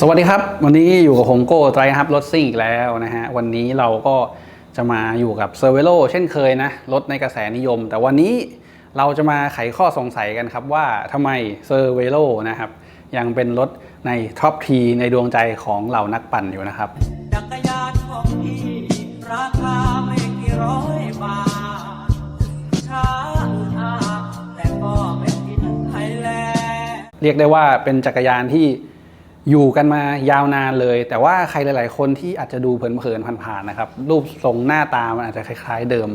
สวัสดีครับ วันนี้อยู่กับผมโก้ไตรฮับรถซิ่งอีกแล้วนะฮะ วันนี้เราก็จะมาอยู่กับเซอร์เวโ o เช่นเคยนะ รถในกระแสนิยม แต่วันนี้เราจะมาไขข้อสงสัยกันครับว่าทำไมเซอร์เวโ o นะครับ ยังเป็นรถในท็อปทีในดวงใจของเหล่านักปั่นอยู่นะครับจักรยานของพี่ราคาไม่กี่ร้อยบาทช้าแต่ก็ไม่ผิดไทยแลเรียกได้ว่าเป็นจักรยานที่ อยู่กันมายาวนานเลย แต่ว่าใครหลาย ๆ คนที่อาจจะดูเผินๆผ่านๆนะครับรูปทรงหน้าตามันอาจจะคล้าย ๆ เดิม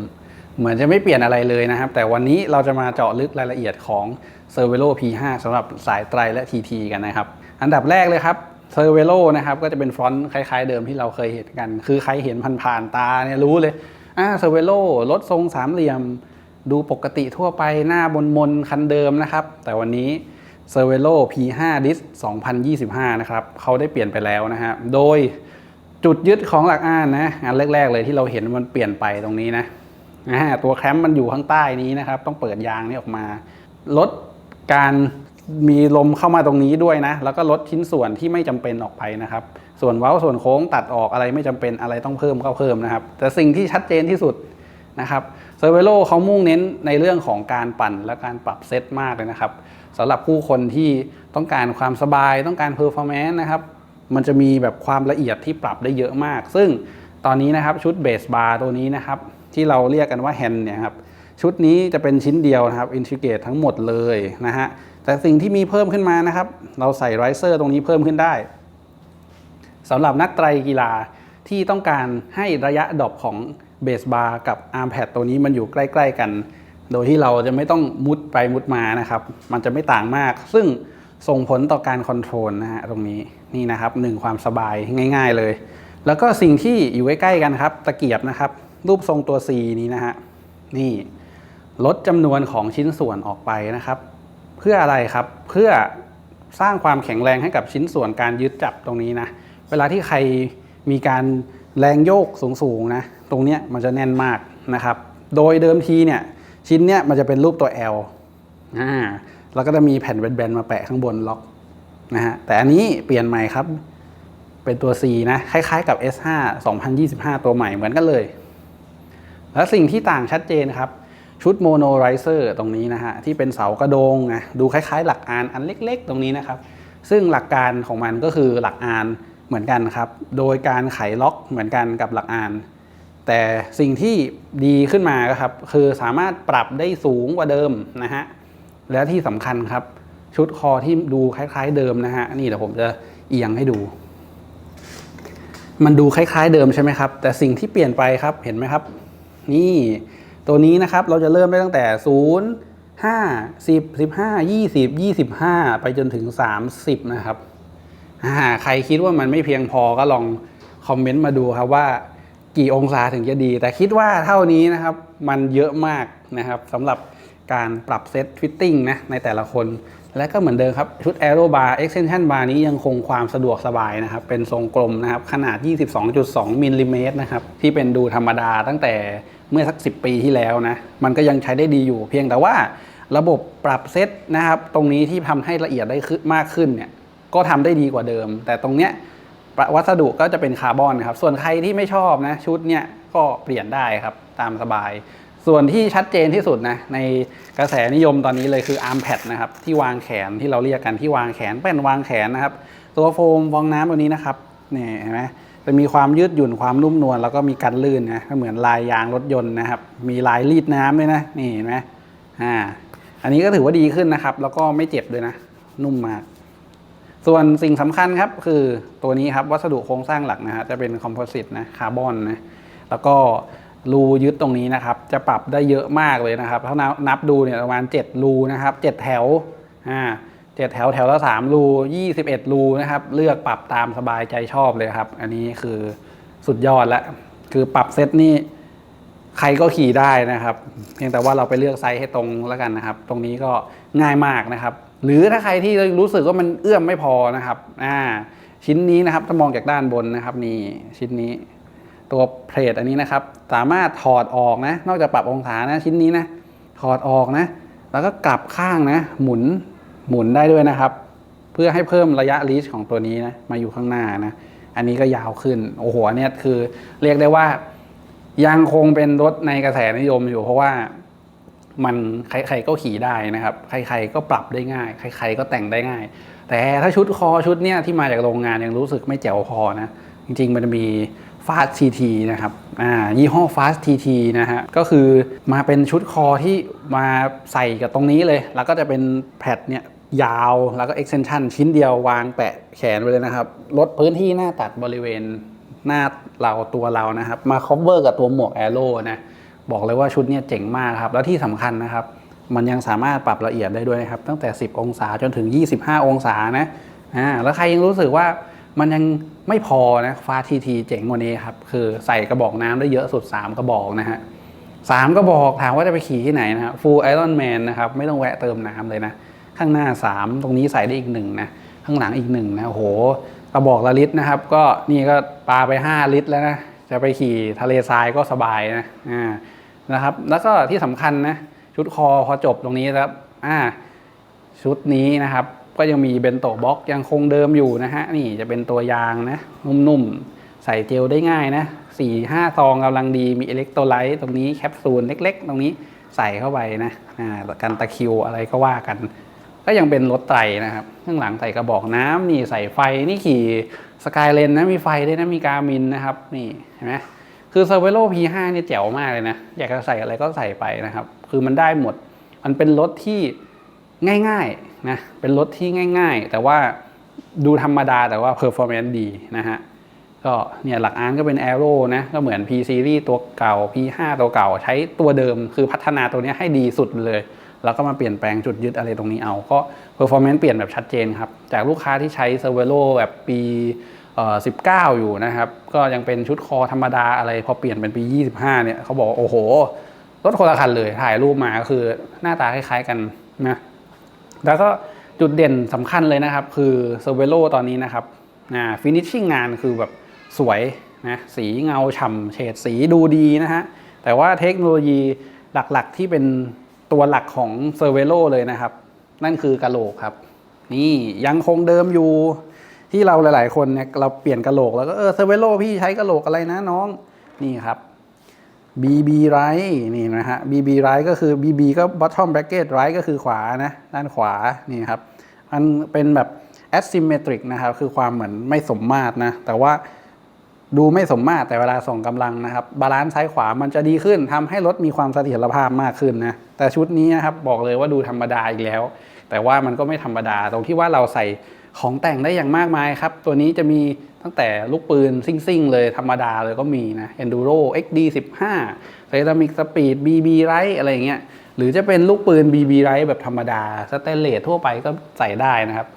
เหมือนจะไม่เปลี่ยนอะไรเลยนะครับ แต่วันนี้เราจะมาเจาะลึกรายละเอียดของ c e r v e l o P5 สำหรับสายไตรและ TT กันนะครับ อันดับแรกเลยครับ c e r v e l o นะครับก็จะเป็นฟรอนต์คล้าย ๆ เดิมที่เราเคยเห็นกัน คือใครเห็นผ่านๆตาเนี่ยรู้เลยอ่า c e r v e l o รถทรงสามเหลี่ยม ดูปกติทั่วไปหน้าบนมนคันเดิมนะครับ แต่วันนี้ c e r v e l o P5 Dis 2025 นะครับเขาได้เปลี่ยนไปแล้วนะฮะ โดยจุดยึดของหลักอ่านนะอันแรก ๆ เลยที่เราเห็นมันเปลี่ยนไปตรงนี้นะตัวแคมป์มันอยู่ข้างใต้นี้นะครับ ต้องเปิดยางนี่ออกมา ลดการมีลมเข้ามาตรงนี้ด้วยนะ แล้วก็ลดชิ้นส่วนที่ไม่จำเป็นออกไปนะครับ ส่วนเว้าส่วนโค้งตัดออกอะไรไม่จำเป็นอะไรต้องเพิ่มก็เพิ่มนะครับ แต่สิ่งที่ชัดเจนที่สุดนะครับ ซอร์เวโ o เขามุ่งเน้นในเรื่องของการปั่นและการปรับเซตมากเลยนะครับสำหรับผู้คนที่ต้องการความสบายต้องการเพอร์ฟอร์แมนซ์นะครับ มันจะมีแบบความละเอียดที่ปรับได้เยอะมาก ซึ่งตอนนี้นะครับชุดเบสบาร์ตัวนี้นะครับ ที่เราเรียกกันว่าแฮนเนี่ยครับชุดนี้จะเป็นชิ้นเดียวนะครับอินทิเกตทั้งหมดเลยนะฮะแต่สิ่งที่มีเพิ่มขึ้นมานะครับ เราใส่ไรเซอร์ตรงนี้เพิ่มขึ้นได้สำหรับนักไตรกีฬาที่ต้องการให้ระยะดรอปของ เบสบาร์กับอาร์มแพดตัวนี้มันอยู่ใกล้ ๆ กัน โดยที่เราจะไม่ต้องมุดไปมุดมานะครับ มันจะไม่ต่างมาก ซึ่งส่งผลต่อการคอนโทรลนะฮะตรงนี้นี่นะครับหนึ่งความสบายง่าย ๆเลย แล้วก็สิ่งที่อยู่ใกล้ๆกันครับ ตะเกียบนะครับ รูปทรงตัว C นี้นะฮะนี่ลดจำนวนของชิ้นส่วนออกไปนะครับ เพื่ออะไรครับเพื่อสร้างความแข็งแรงให้กับชิ้นส่วนการยึดจับตรงนี้นะ เวลาที่ใครมีการแรงโยกสูงๆนะ ตรงเนี้ยมันจะแน่นมากนะครับ โดยเดิมทีเนี่ยชิ้นเนี้ยมันจะเป็นรูปตัว L อ่าแล้วก็จะมีแผ่นแบนๆมาแปะข้างบนล็อกนะฮะแต่อันนี้เปลี่ยนใหม่ครับ เป็นตัว C นะคล้ายๆกับ S5 2025 ตัวใหม่เหมือนกันเลย และสิ่งที่ต่างชัดเจนครับ ชุดโมโนไรเซอร์ตรงนี้นะฮะ ที่เป็นเสากระโดงนะดูคล้ายๆ หลักอานอันเล็กๆ ตรงนี้นะครับ ซึ่งหลักการของมันก็คือหลักอานเหมือนกันครับ โดยการไขล็อกเหมือนกันกับหลักอาน แต่สิ่งที่ดีขึ้นมาครับ คือสามารถปรับได้สูงกว่าเดิมนะฮะและที่สำคัญครับ ชุดคอที่ดูคล้าย ๆ เดิมนะฮะนี่เดี๋ยวผมจะเอียงให้ดู มันดูคล้าย ๆ เดิมใช่ไหมครับ แต่สิ่งที่เปลี่ยนไปครับเห็นไหมครับ นี่ตัวนี้นะครับเราจะเริ่มได้ตั้งแต่ 0 5 10 15 20 25 ไปจนถึง 30 นะครับใครคิดว่ามันไม่เพียงพอก็ลองคอมเมนต์มาดูครับว่า กี่องศาถึงจะดี แต่คิดว่าเท่านี้นะครับมันเยอะมากนะครับสำหรับการปรับเซตฟิตติ้งนะในแต่ละคน และก็เหมือนเดิมครับ ชุด Aero Bar Extension Bar นี้ยังคงความสะดวกสบายนะครับ เป็นทรงกลมนะครับ ขนาด 22.2มิลลิเมตรนะครับ ที่เป็นดูธรรมดาตั้งแต่เมื่อสัก 10 ปีที่แล้วนะ มันก็ยังใช้ได้ดีอยู่ เพียงแต่ว่าระบบปรับเซตนะครับ ตรงนี้ที่ทำให้ละเอียดได้มากขึ้นเนี่ยก็ทำได้ดีกว่าเดิม แต่ตรงเนี้ย วัสดุก็จะเป็นคาร์บอนครับ ส่วนใครที่ไม่ชอบนะชุดเนี่ยก็เปลี่ยนได้ครับตามสบาย ส่วนที่ชัดเจนที่สุดนะในกระแสนิยมตอนนี้เลยคือ arm pad นะครับที่วางแขนที่เราเรียกกันที่วางแขนเป็นวางแขนนะครับ ตัวโฟมฟองน้ำตัวนี้นะครับนี่เห็นไหมจะมีความยืดหยุ่นความนุ่มนวลแล้วก็มีกันลื่นนะก็เหมือนลายยางรถยนต์นะครับ มีลายรีดน้ำด้วยนะนี่เห็นไหมอ่าอันนี้ก็ถือว่าดีขึ้นนะครับ แล้วก็ไม่เจ็บด้วยนะ นุ่มมาก ส่วนสิ่งสำคัญครับคือตัวนี้ครับวัสดุโครงสร้างหลักนะฮะจะเป็นคอมโพสิตนะคาร์บอนนะแล้วก็รูยึดตรงนี้นะครับ จะปรับได้เยอะมากเลยนะครับถ้านับดูเนี่ยประมาณ 7 รูนะครับ7แถวอ่าเจ็ดแถวแถวละ3รู21รูนะครับ เลือกปรับตามสบายใจชอบเลยครับ อันนี้คือสุดยอดแล้วคือปรับเซตนี่ใครก็ขี่ได้นะครับ เพียงแต่ว่าเราไปเลือกไซส์ให้ตรงแล้วกันนะครับ ตรงนี้ก็ง่ายมากนะครับ หรือถ้าใครที่รู้สึกว่ามันเอื้อมไม่พอนะครับอ่าชิ้นนี้นะครับถ้ามองจากด้านบนนะครับนี่ชิ้นนี้ ตัวเพลทอันนี้นะครับ สามารถถอดออกนะ นอกจากปรับองศานะชิ้นนี้นะถอดออกนะ แล้วก็กลับข้างนะ หมุนหมุนได้ด้วยนะครับ เพื่อให้เพิ่มระยะรีชของตัวนี้นะมาอยู่ข้างหน้านะอันนี้ก็ยาวขึ้นโอ้โหอันเนี่ยคือ เรียกได้ว่ายังคงเป็นรถในกระแสนิยมอยู่เพราะว่า มันใครๆก็ขี่ได้นะครับ ใครๆก็ปรับได้ง่าย ใคร ๆ ก็แต่งได้ง่าย แต่ถ้าชุดคอชุดเนี้ยที่มาจากโรงงานยังรู้สึกไม่แจ๋วพอนะ จริง ๆ มันจะมี Fast TT นะครับ อ่า ยี่ห้อ Fast TT นะฮะ ก็คือมาเป็นชุดคอที่มาใส่กับตรงนี้เลย แล้วก็จะเป็นแพดเนี่ยยาวแล้วก็ extension ชิ้นเดียววางแปะแขนไปเลยนะครับ ลดพื้นที่หน้าตัดบริเวณหน้าเราตัวเรานะครับ มา cover กับตัวหมวก Aero นะ บอกเลยว่าชุดเนี้ยเจ๋งมากครับ แล้วที่สำคัญนะครับ มันยังสามารถปรับละเอียดได้ด้วยนะครับ ตั้งแต่ 10 องศาจนถึง 25 องศานะอ่าแล้วใครยังรู้สึกว่ามันยังไม่พอนะฟาทีทีเจ๋งกว่านี้ครับ คือใส่กระบอกน้ำได้เยอะสุด 3 กระบอกนะฮะสามกระบอกถามว่าจะไปขี่ที่ไหนนะฮะ Full Iron Man นะครับไม่ต้องแวะเติมน้ำเลยนะ ข้างหน้า 3 ตรงนี้ใส่ได้อีกหนึ่งนะข้างหลังอีกหนึ่งนะโอ้โหกระบอกละลิตรนะครับ ก็นี่ก็ปาไป 5 ลิตรแล้วนะจะไปขี่ทะเลทรายก็สบายนะอ่า นะครับ แล้วก็ที่สำคัญนะชุดคอพอจบตรงนี้แล้วอ่าชุดนี้นะครับ ก็ยังมีเบนโตะบ็อกยังคงเดิมอยู่นะฮะนี่จะเป็นตัวยางนะนุ่มๆ ใส่เจลได้ง่ายนะสี่ห้าซองกำลังดีมีอิเล็กโทรไลต์ตรงนี้แคปซูลเล็ก ๆ ตรงนี้ใส่เข้าไปนะอ่ากันตะคิวอะไรก็ว่ากัน ก็ยังเป็นรถไตรนะครับข้างหลังใส่กระบอกน้ำนี่ใส่ไฟนี่ขี่สกายเลนนะมีไฟด้วยนะมีการมินนะครับนี่เห็นไหม คือเซอร์เวโ P5 เนี่ยแจ๋วมากเลยนะ อยากจะใส่อะไรก็ใส่ไปนะครับ คือมันได้หมด มันเป็นรถที่ง่ายๆนะ เป็นรถที่ง่าย ๆ แต่ว่าดูธรรมดาแต่ว่าเพอร์ฟอร์แมนซ์ดีนะฮะ ก็เนี่ยหลักอาร์ก็เป็น a อ r o นะ ก็เหมือน P Series ตัวเก่า P5 ตัวเก่าใช้ตัวเดิม คือพัฒนาตัวนี้ให้ดีสุดเลย แล้วก็มาเปลี่ยนแปลงจุดยึดอะไรตรงนี้เอา ก็ performance เปลี่ยนแบบชัดเจนครับ จากลูกค้าที่ใช้ c e r v e l o แบบปี 19 อยู่นะครับ ก็ยังเป็นชุดคอธรรมดาอะไร พอเปลี่ยนเป็นปี 25 เนี่ยเขาบอกโอ้โห รถคนละคันเลยถ่ายรูปมาก็คือหน้าตาคล้ายๆกันนะแล้วก็จุดเด่นสำคัญเลยนะครับ คือเซเวโ o ตอนนี้นะครับนะฟินิชชิ่งงานคือแบบสวยนะสีเงาฉ่ำเฉดสีดูดีนะฮะ แต่ว่าเทคโนโลยีหลักๆที่เป็นตัวหลักของเซเวโ o เลยนะครับ นั่นคือกะโหลกครับ นี่ยังคงเดิมอยู่ ที่เราหลาย ๆ คนเนี่ยเราเปลี่ยนกระโหลกแล้วก็เออเซเวโ o พี่ใช้กระโหลกอะไรนะน้องนี่ครับ BB right นี่นะฮะ BB right ก็คือ BB ก็ bottom bracket right ก็คือขวานะด้านขวานี่ครับมันเป็นแบบ asymmetric นะครับคือความเหมือนไม่สมมาตรนะแต่ว่าดูไม่สมมาตรแต่เวลาส่งกำลังนะครับบาลานซ์ซ้ายขวามันจะดีขึ้นทำให้รถมีความเสถียรภาพมากขึ้นนะแต่ชุดนี้นะครับบอกเลยว่าดูธรรมดาอีกแล้ว แต่ว่ามันก็ไม่ธรรมดาตรงที่ว่าเราใส่ ของแต่งได้อย่างมากมายครับ ตัวนี้จะมีตั้งแต่ลูกปืนซิ่งๆ เลยธรรมดาเลยก็มีนะ Enduro XD 15 Ceramic Speed BB Right อะไรอย่างเงี้ยหรือจะเป็นลูกปืน BB Right แบบธรรมดาสเตนเลสทั่วไปก็ใส่ได้นะครับ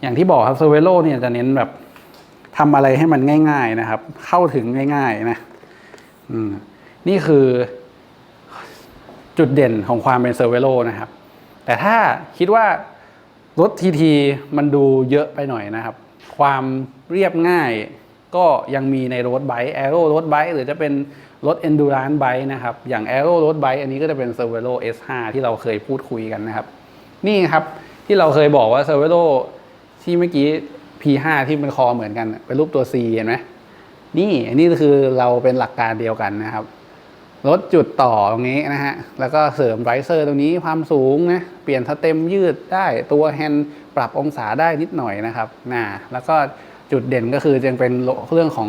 อย่างที่บอกครับ c e r v e l o เนี่ยจะเน้นแบบทำอะไรให้มันง่าย ๆนะครับ เข้าถึงง่ายๆนะอืมนี่คือจุดเด่นของความเป็น c e r v e l o นะครับ แต่ถ้าคิดว่า รถทีทีมันดูเยอะไปหน่อยนะครับ ความเรียบง่ายก็ยังมีในรถไบค์แอโร่รถไบค์หรือจะเป็นรถ endurance bike นะครับ อย่าง a อ r o รถไบค์อันนี้ก็จะเป็น c e r v e l o S5 ที่เราเคยพูดคุยกันนะครับ นี่ครับที่เราเคยบอกว่า c e r v e l o ที่เมื่อกี้ P5 ที่เป็นคอเหมือนกัน เป็นรูปตัว C เห็นไหมนี่อันนี้คือเราเป็นหลักการเดียวกันนะครับ ลดจุดต่อตรงนี้นะฮะ แล้วก็เสริมไรเซอร์ตรงนี้ความสูงนะ เปลี่ยนสเต็มยืดได้ ตัวแฮนด์ปรับองศาได้นิดหน่อยนะครับนะแล้วก็จุดเด่นก็คือยังเป็นเรื่องของ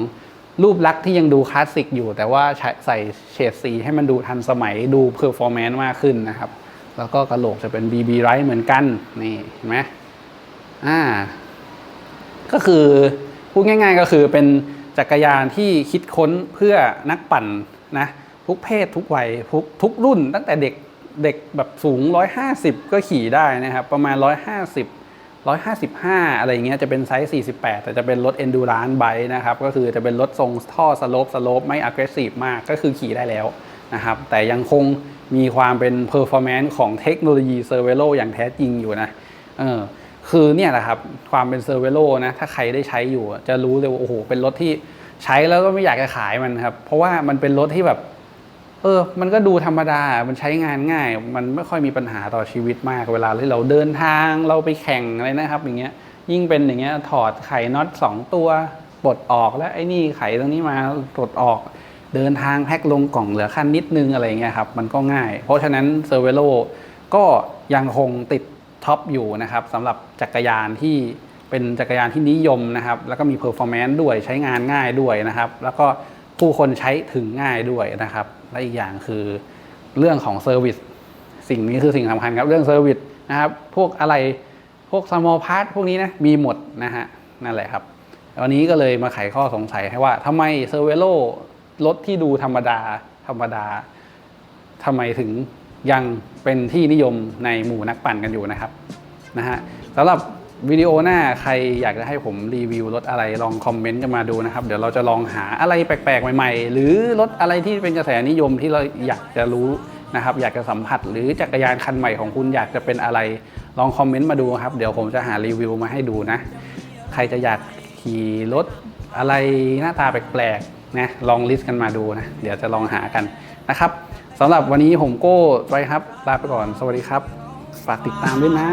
รูปลักษณ์ที่ยังดูคลาสสิกอยู่ แต่ว่าใส่เฉดสีให้มันดูทันสมัยดูเพอร์ฟอร์แมนซ์มากขึ้นนะครับ แล้วก็กระโหลกจะเป็น BB Right เหมือนกัน นี่เห็นไหมอ่า ก็คือพูดง่าย ๆ ก็คือเป็นจักรยานที่คิดค้นเพื่อนักปั่นนะ ทุกเพศทุกวัยทุกทุกรุ่น ตั้งแต่เด็กเด็กแบบสูง 150 ก็ขี่ได้นะครับ ประมาณ 150 155 อะไรอย่างเงี้ยจะเป็นไซส์ 48 แต่จะเป็นรถ endurance bike นะครับ ก็คือจะเป็นรถทรงท่อสโลปสโลปไม่ aggressive มากก็คือขี่ได้แล้วนะครับ แต่ยังคงมีความเป็น performance ของเทคโนโลยี Cervelo อย่างแท้จริงอยู่นะเออคือเนี่ยแหละครับ ความเป็นเซอร์เวโ o นะ ถ้าใครได้ใช้อยู่จะรู้เลยว่าโอ้โหเป็นรถที่ใช้แล้วก็ไม่อยากจะขายมันครับ เพราะว่ามันเป็นรถที่แบบ เออ มันก็ดูธรรมดา มันใช้งานง่าย มันไม่ค่อยมีปัญหาต่อชีวิตมาก เวลาที่เราเดินทาง เราไปแข่งอะไรนะครับ อย่างเงี้ย ยิ่งเป็นอย่างเงี้ย ถอดไขน็อตสองตัวปลดออก แล้วไอ้นี่ไขตรงนี้มาปลดออก เดินทางแพ็คลงกล่องเหลือขั้นนิดนึงอะไรเงี้ยครับ มันก็ง่าย เพราะฉะนั้นเซอร์เวโลก็ยังคงติดท็อปอยู่นะครับสำหรับจักรยานที่เป็นจักรยานที่นิยมนะครับ แล้วก็มีเพอร์ฟอร์แมนซ์ด้วย ใช้งานง่ายด้วยนะครับ แล้วก็ ผู้คนใช้ถึงง่ายด้วยนะครับ และอีกอย่างคือเรื่องของเซอร์วิสสิ่งนี้คือสิ่งสำคัญครับเรื่องเซอร์วิสนะครับ พวกอะไรพวก small part พวกนี้นะมีหมดนะฮะนั่นแหละครับ วันนี้ก็เลยมาไขข้อสงสัยให้ว่าทำไมเซอร์เวโลรถที่ดูธรรมดา ธรรมดาทำไมถึงยังเป็นที่นิยมในหมู่นักปั่นกันอยู่นะครับนะฮะสำหรับ วิดีโอหน้าใครอยากจะให้ผมรีวิวรถอะไรลองคอมเมนต์กันมาดูนะครับ เดี๋ยวเราจะลองหาอะไรแปลกๆ ใหม่ๆ หรือรถอะไรที่เป็นกระแสนิยมที่เราอยากจะรู้นะครับ อยากจะสัมผัสหรือจักรยานคันใหม่ของคุณอยากจะเป็นอะไร ลองคอมเมนต์มาดูครับ เดี๋ยวผมจะหารีวิวมาให้ดูนะ ใครจะอยากขี่รถอะไรหน้าตาแปลกๆนะลองลิสต์กันมาดูนะเดี๋ยวจะลองหากันนะครับสำหรับวันนี้ผมโก้ไปครับลาไปก่อน สวัสดีครับ ฝากติดตามด้วยนะ